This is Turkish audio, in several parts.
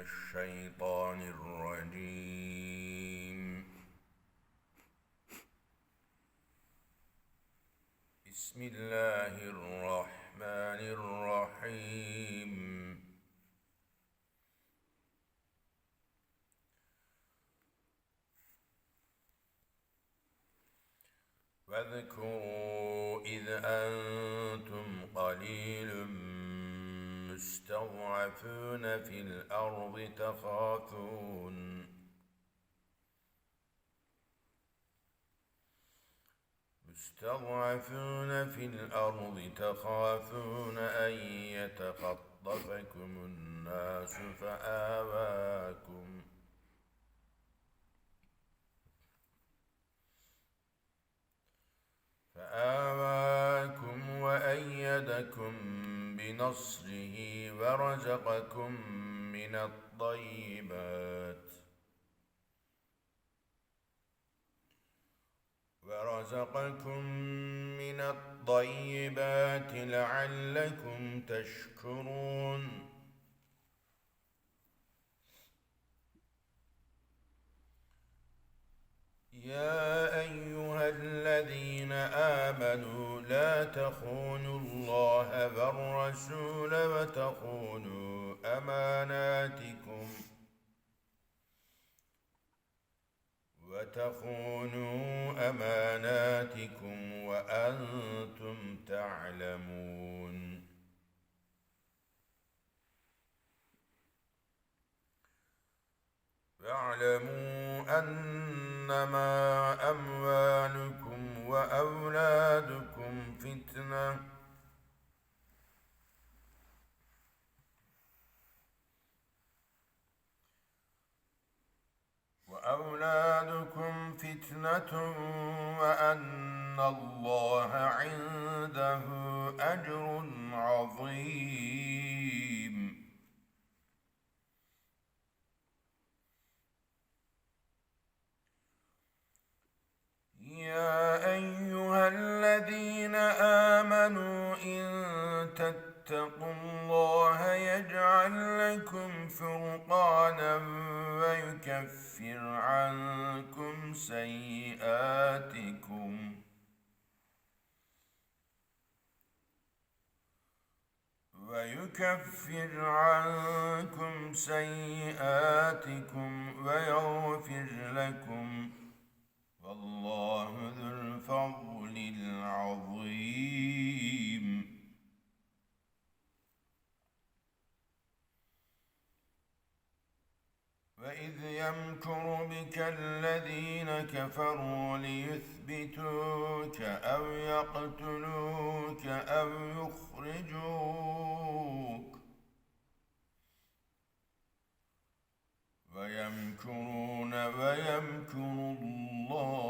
الشيطان الرجيم. بسم الله الرحمن الرحيم. واذكروا إذ أنتم مستضعفون في الأرض تخافون مستضعفون في الأرض تخافون أن يتخطفكم الناس فآواكم. فآواكم وأيدكم بنصره ورزقكم من الطيبات. ورزقكم من الطيبات لعلكم تشكرون. يا أيها الذين آمنوا لا تخونوا الله والرسول وتخونوا أماناتكم وتخونوا أماناتكم وأنتم تعلمون. واعلموا أنما أموالكم وأولادكم فتنة. وأولادكم فتنة وأن الله عنده أجر عظيم. ويكفر عنكم سيئاتكم ويغفر لكم. والله ذو الفضل العظيم. وإذ يمكر بك الذين كفروا ليثبتوك أو يقتلوك أو يخرجوك. ويمكرون ويمكر الله.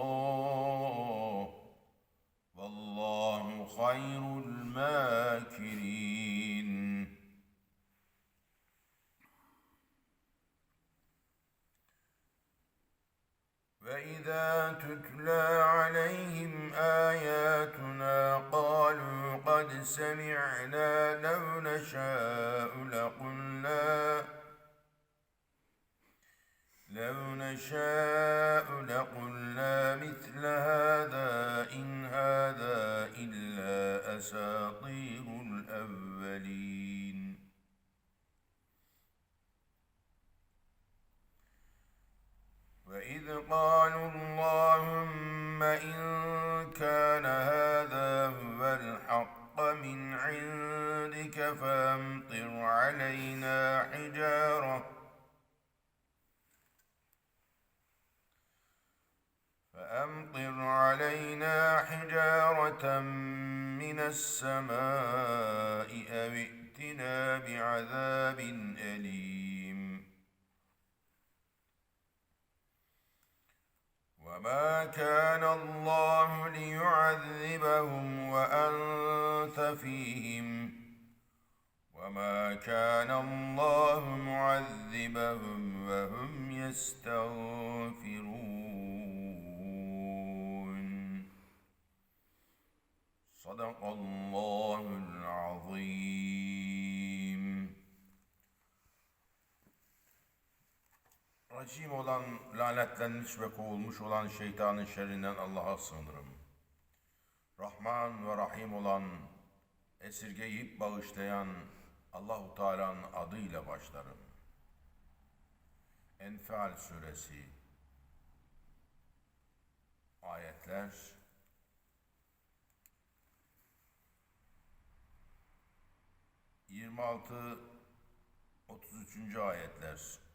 والله خير الماكرين. وإذا تتلى عليهم آياتنا قالوا قد سمعنا لو نشاء لقلنا لو نشاء لقلنا مثل هذا إن هذا إلا أساطير الأولين قالوا اللهم إن كان هذا هو الحق من عندك فأمطر علينا حجارة فأمطر علينا حجارة من السماء أو ائتنا بعذاب أليم. وما كان الله ليعذبهم وأنت فيهم وما كان الله معذبهم وهم يستغفرون. صدق الله العظيم. Racim olan, lanetlenmiş ve kovulmuş olan şeytanın şerrinden Allah'a sığınırım. Rahman ve Rahim olan, esirgeyip bağışlayan Allahu Teala'nın adıyla başlarım. Enfal suresi ayetler 26 33. ayetler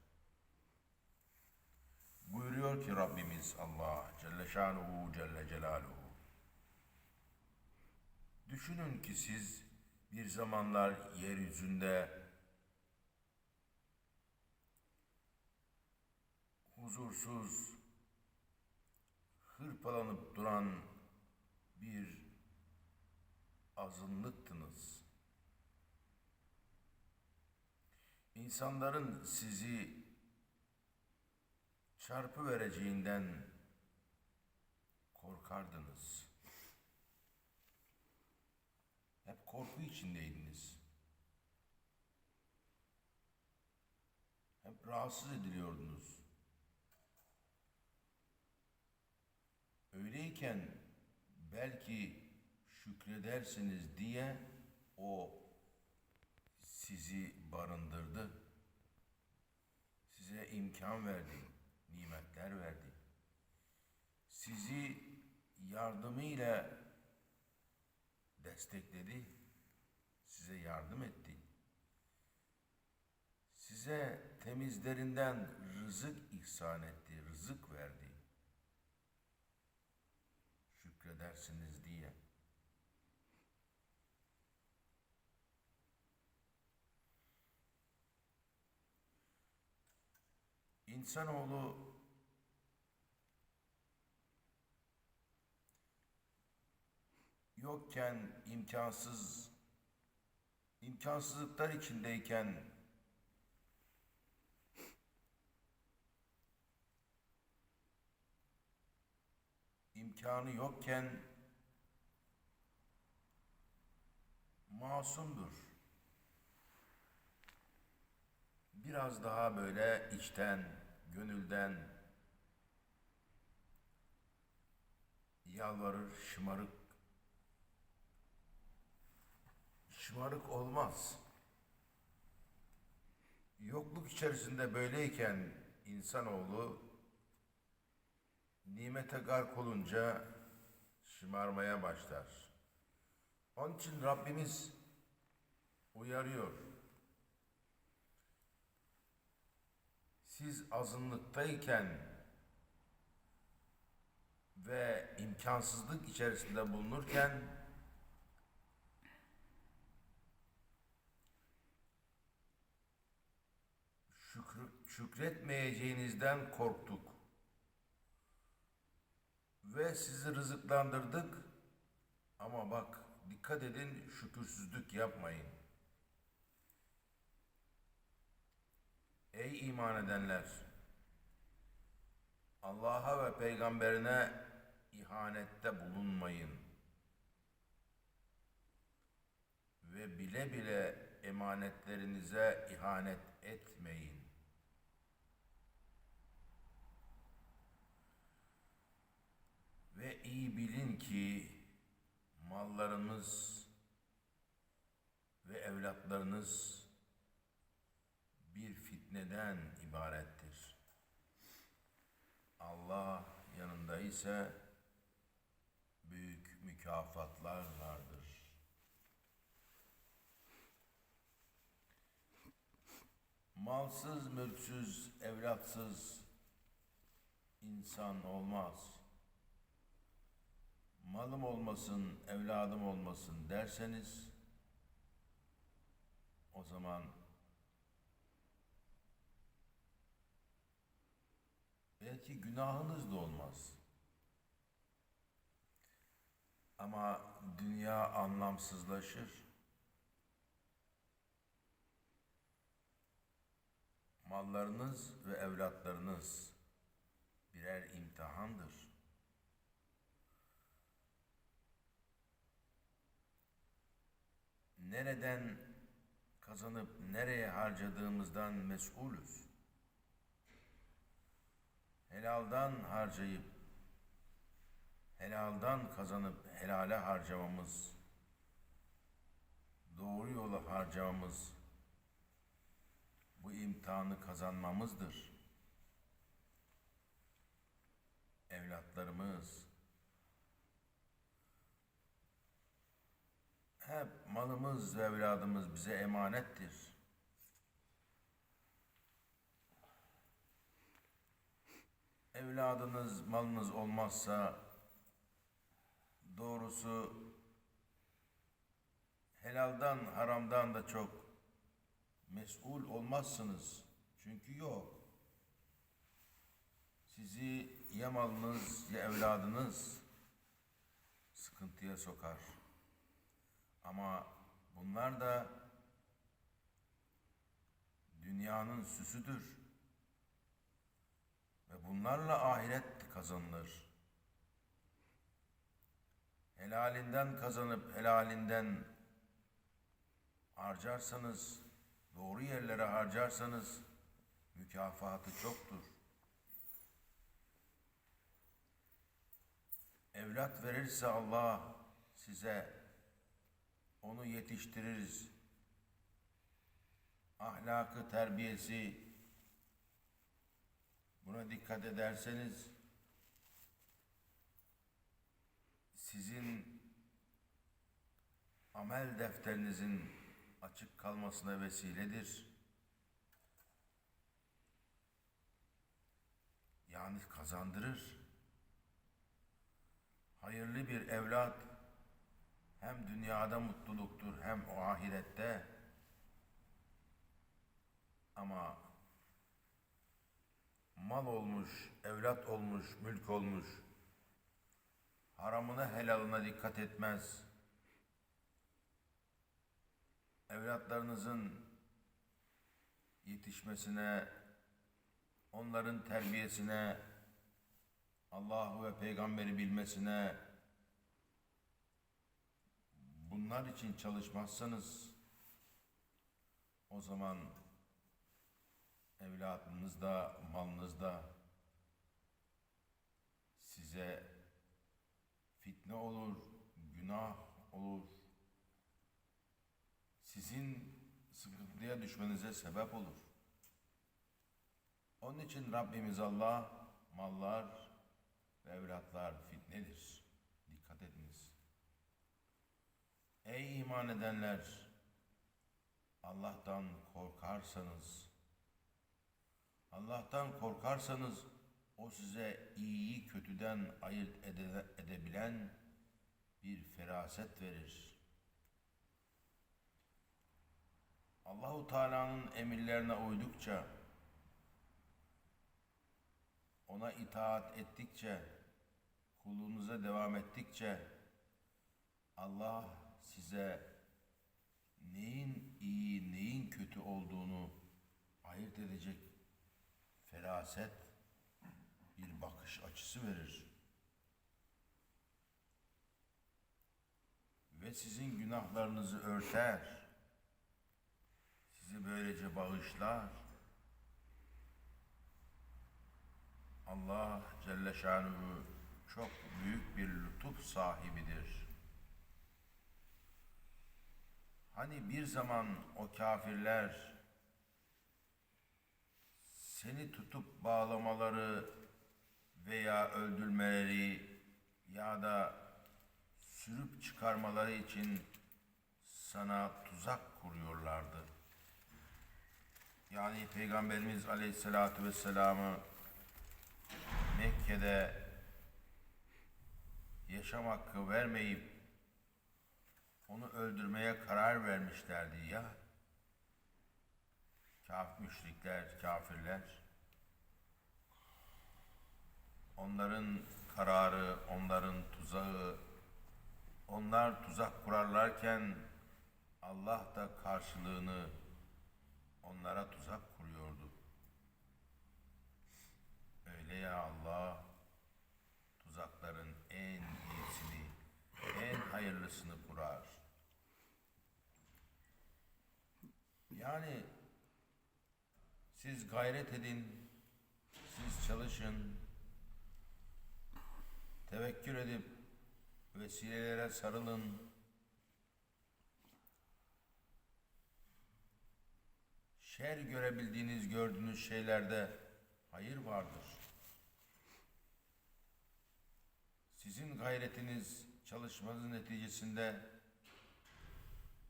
Buyuruyor ki Rabbimiz Allah Celle Şanuhu Celle Celaluhu Düşünün ki siz bir zamanlar yeryüzünde huzursuz, hırpalanıp duran bir azınlıktınız. İnsanların sizi çarpı vereceğinden korkardınız. Hep korku içindeydiniz. Hep rahatsız ediliyordunuz. Öyleyken belki şükredersiniz diye o sizi barındırdı. Size imkan verdi, nimetler verdi. Sizi yardımıyla destekledi, size yardım etti. Size temizlerinden rızık ihsan etti, rızık verdi. Şükredersiniz diye. İnsanoğlu yokken imkansız imkansızlıklar içindeyken imkanı yokken masumdur. Biraz daha böyle içten, gönülden yalvarır, şımarık şımarık olmaz. Yokluk içerisinde böyleyken insanoğlu nimete gark olunca şımarmaya başlar. Onun için Rabbimiz uyarıyor. Siz azınlıktayken ve imkansızlık içerisinde bulunurken şükür, şükretmeyeceğinizden korktuk. Ve sizi rızıklandırdık. Ama bak dikkat edin şükürsüzlük yapmayın. Ey iman edenler! Allah'a ve peygamberine ihanette bulunmayın. Ve bile bile emanetlerinize ihanet etmeyin. Ve iyi bilin ki mallarınız ve evlatlarınız bir fitneden ibarettir. Allah yanında ise büyük mükafatlar vardır. Malsız, mülksüz, evlatsız insan olmaz. Malım olmasın, evladım olmasın derseniz o zaman belki günahınız da olmaz. Ama dünya anlamsızlaşır. Mallarınız ve evlatlarınız birer imtihandır. Nereden kazanıp nereye harcadığımızdan mesulüz. Helaldan harcayıp helaldan kazanıp helale harcamamız doğru yolu harcamamız bu imtihanı kazanmamızdır. Evlatlarımız hep malımız ve evladımız bize emanettir. Evladınız, malınız olmazsa doğrusu helaldan, haramdan da çok mesul olmazsınız. Çünkü yok. Sizi ya malınız ya evladınız sıkıntıya sokar. Ama bunlar da dünyanın süsüdür. Ve bunlarla ahiret kazanılır. Helalinden kazanıp helalinden harcarsanız, doğru yerlere harcarsanız mükafatı çoktur. Evlat verirse Allah size onu yetiştiririz. Ahlakı, terbiyesi buna dikkat ederseniz sizin amel defterinizin açık kalmasına vesiledir. Yani kazandırır. Hayırlı bir evlat hem dünyada mutluluktur hem o ahirette. Ama mal olmuş, evlat olmuş, mülk olmuş. Haramına helalına dikkat etmez. Evlatlarınızın yetişmesine, onların terbiyesine, Allah'ı ve peygamberi bilmesine, bunlar için çalışmazsanız o zaman evladınız da malınız da size fitne olur, günah olur. Sizin sıkıntıya düşmenize sebep olur. Onun için Rabbimiz Allah mallar ve evlatlar fitnedir. Dikkat ediniz. Ey iman edenler! Allah'tan korkarsanız, Allah'tan korkarsanız o size iyiyi kötüden ayırt ede- edebilen bir feraset verir. Allahu Teala'nın emirlerine uydukça, ona itaat ettikçe, kulunuza devam ettikçe Allah size neyin iyi, neyin kötü olduğunu ayırt edecek feraset bir bakış açısı verir. Ve sizin günahlarınızı örter. Sizi böylece bağışlar. Allah Celle Şanuhu çok büyük bir lütuf sahibidir. Hani bir zaman o kafirler seni tutup bağlamaları veya öldürmeleri ya da sürüp çıkarmaları için sana tuzak kuruyorlardı. Yani Peygamberimiz Aleyhisselatü Vesselam'ı Mekke'de yaşam hakkı vermeyip onu öldürmeye karar vermişlerdi ya. Kaf müşrikler, kafirler. Onların kararı, onların tuzağı, onlar tuzak kurarlarken Allah da karşılığını onlara tuzak kuruyordu. Öyle ya Allah tuzakların en iyisini, en hayırlısını kurar. Yani siz gayret edin, siz çalışın, tevekkül edip vesilelere sarılın. Şer görebildiğiniz, gördüğünüz şeylerde hayır vardır. Sizin gayretiniz, çalışmanız neticesinde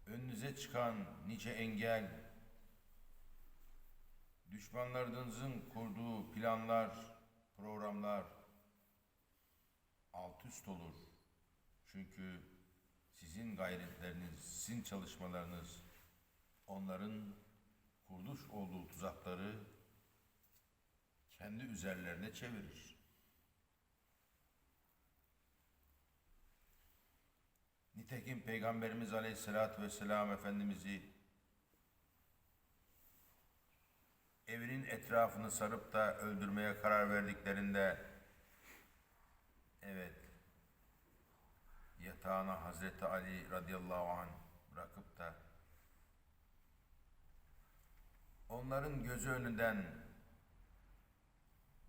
önünüze çıkan nice engel, düşmanlarınızın kurduğu planlar, programlar alt üst olur. Çünkü sizin gayretleriniz, sizin çalışmalarınız onların kurmuş olduğu tuzakları kendi üzerlerine çevirir. Nitekim Peygamberimiz Aleyhisselatü Vesselam Efendimiz'i etrafını sarıp da öldürmeye karar verdiklerinde evet yatağına Hazreti Ali radıyallahu anh bırakıp da onların gözü önünden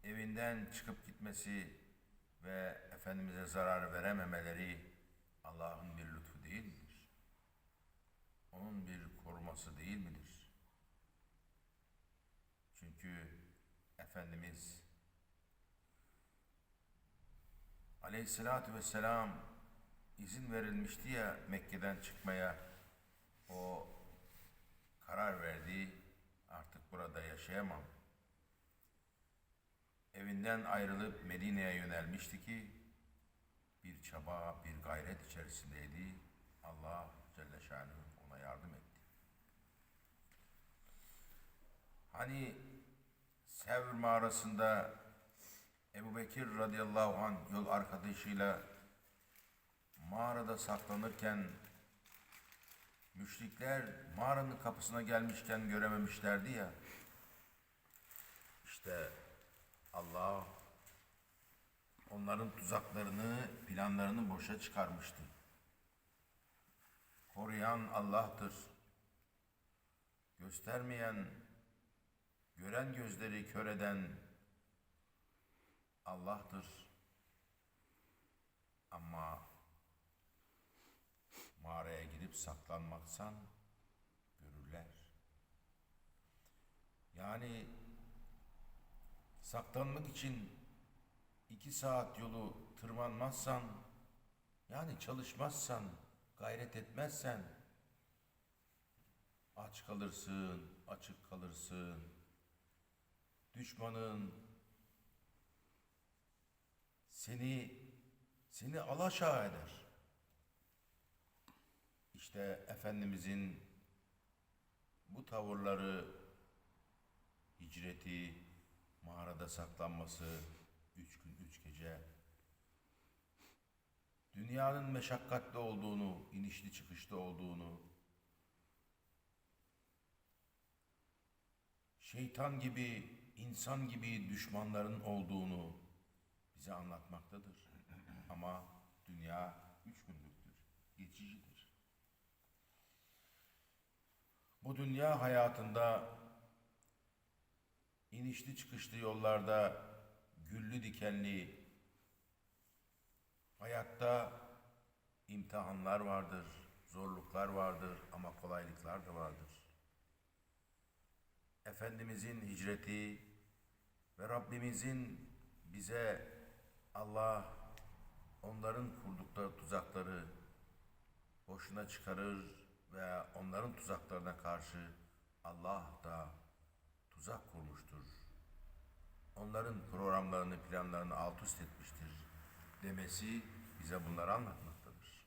evinden çıkıp gitmesi ve Efendimiz'e zarar verememeleri Allah'ın bir lütfu değil midir? Onun bir koruması değil midir? Çünkü Efendimiz Aleyhisselatü Vesselam izin verilmişti ya Mekke'den çıkmaya o karar verdi artık burada yaşayamam. Evinden ayrılıp Medine'ye yönelmişti ki bir çaba, bir gayret içerisindeydi. Allah Celle Şanuhu ona yardım etti. Hani Sevr mağarasında Ebu Bekir radıyallahu anh yol arkadaşıyla mağarada saklanırken müşrikler mağaranın kapısına gelmişken görememişlerdi ya. İşte Allah onların tuzaklarını, planlarını boşa çıkarmıştı. Koruyan Allah'tır. Göstermeyen, gören gözleri kör eden Allah'tır. Ama mağaraya girip saklanmaksan görürler. Yani saklanmak için iki saat yolu tırmanmazsan, yani çalışmazsan, gayret etmezsen, aç kalırsın, açık kalırsın. Düşmanın seni seni alaşağı eder. İşte Efendimizin bu tavırları, hicreti, mağarada saklanması, üç gün üç gece, dünyanın meşakkatli olduğunu, inişli çıkışlı olduğunu, şeytan gibi, insan gibi düşmanların olduğunu bize anlatmaktadır. Ama dünya üç günlüktür, geçicidir. Bu dünya hayatında inişli çıkışlı yollarda güllü dikenli hayatta imtihanlar vardır, zorluklar vardır ama kolaylıklar da vardır. Efendimizin hicreti ve Rabbimizin bize Allah onların kurdukları tuzakları boşuna çıkarır ve onların tuzaklarına karşı Allah da tuzak kurmuştur. Onların programlarını, planlarını alt üst etmiştir demesi bize bunları anlatmaktadır.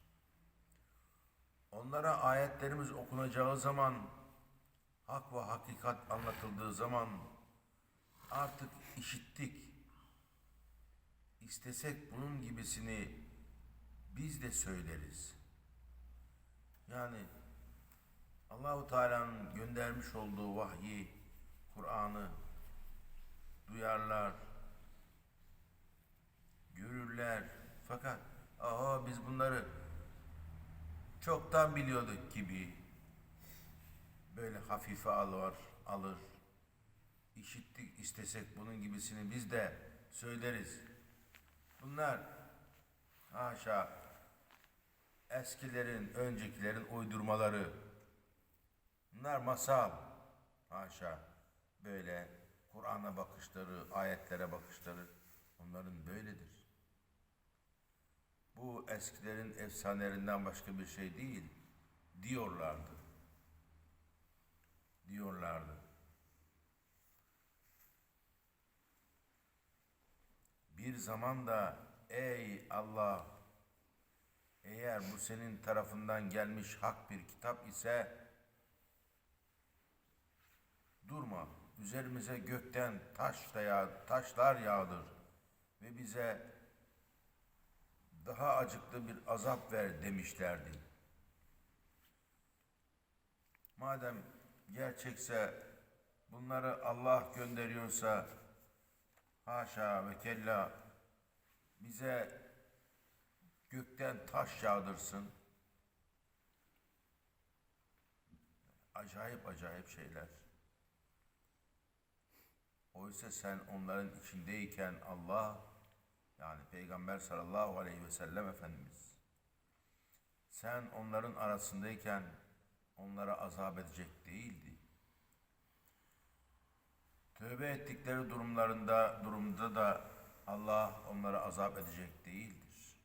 Onlara ayetlerimiz okunacağı zaman, hak ve hakikat anlatıldığı zaman artık işittik. İstesek bunun gibisini biz de söyleriz. Yani Allahu Teala'nın göndermiş olduğu vahyi, Kur'an'ı duyarlar, görürler. Fakat aha biz bunları çoktan biliyorduk gibi böyle hafife alır, alır. İşittik istesek bunun gibisini biz de söyleriz. Bunlar Haşa eskilerin, öncekilerin uydurmaları. Bunlar masal. Haşa böyle Kur'an'a bakışları, ayetlere bakışları onların böyledir. Bu eskilerin efsanelerinden başka bir şey değil diyorlardı. Diyorlardı. Bir zaman da ey Allah eğer bu senin tarafından gelmiş hak bir kitap ise durma üzerimize gökten taş da yağ, taşlar yağdır ve bize daha acıklı bir azap ver demişlerdi. Madem gerçekse bunları Allah gönderiyorsa haşa ve kella bize gökten taş yağdırsın. Acayip acayip şeyler. Oysa sen onların içindeyken Allah yani Peygamber sallallahu aleyhi ve sellem Efendimiz sen onların arasındayken onlara azap edecek değildi. Tövbe ettikleri durumlarında durumda da Allah onlara azap edecek değildir.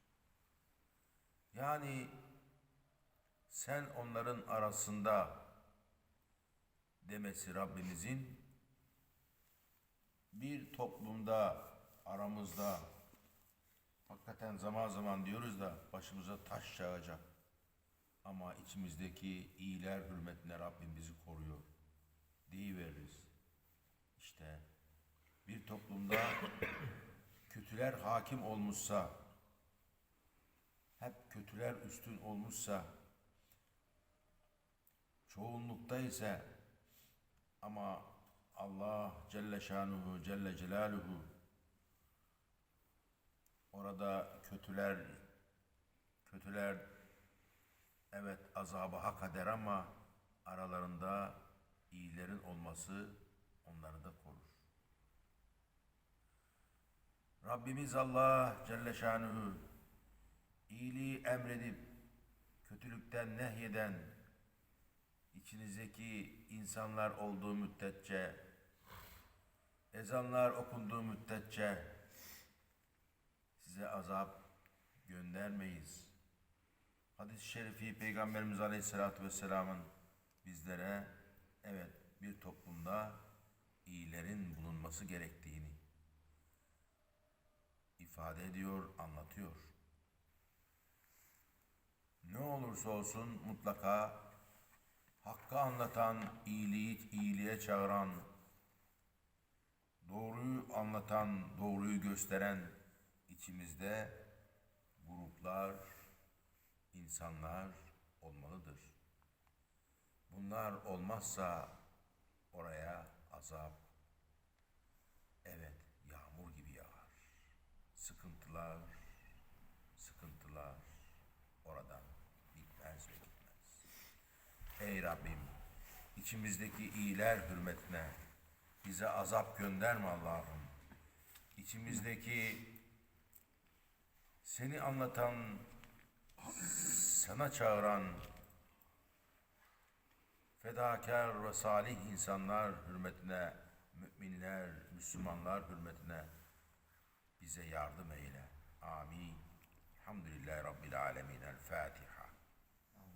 Yani sen onların arasında demesi Rabbimizin bir toplumda aramızda hakikaten zaman zaman diyoruz da başımıza taş yağacak. Ama içimizdeki iyiler hürmetine Rabbim bizi koruyor. Deyiveririz. İşte bir toplumda kötüler hakim olmuşsa, hep kötüler üstün olmuşsa, çoğunlukta ise ama Allah Celle Şanuhu Celle Celaluhu orada kötüler kötüler evet azabı hak eder ama aralarında iyilerin olması onları da korur. Rabbimiz Allah Celle Şanuhu iyiliği emredip kötülükten nehyeden içinizdeki insanlar olduğu müddetçe ezanlar okunduğu müddetçe size azap göndermeyiz. Hadis-i şerifi Peygamberimiz Aleyhisselatü Vesselam'ın bizlere evet bir toplumda iyilerin bulunması gerektiğini ifade ediyor, anlatıyor. Ne olursa olsun mutlaka hakkı anlatan, iyiliği iyiliğe çağıran, doğruyu anlatan, doğruyu gösteren içimizde gruplar, insanlar olmalıdır. Bunlar olmazsa oraya azap, evet yağmur gibi yağar. Sıkıntılar, sıkıntılar oradan bitmez ve gitmez. Ey Rabbim, içimizdeki iyiler hürmetine bize azap gönderme Allah'ım. İçimizdeki seni anlatan, sana çağıran fedakar ve salih insanlar hürmetine, müminler, Müslümanlar hürmetine bize yardım eyle. Amin. Elhamdülillahi Rabbil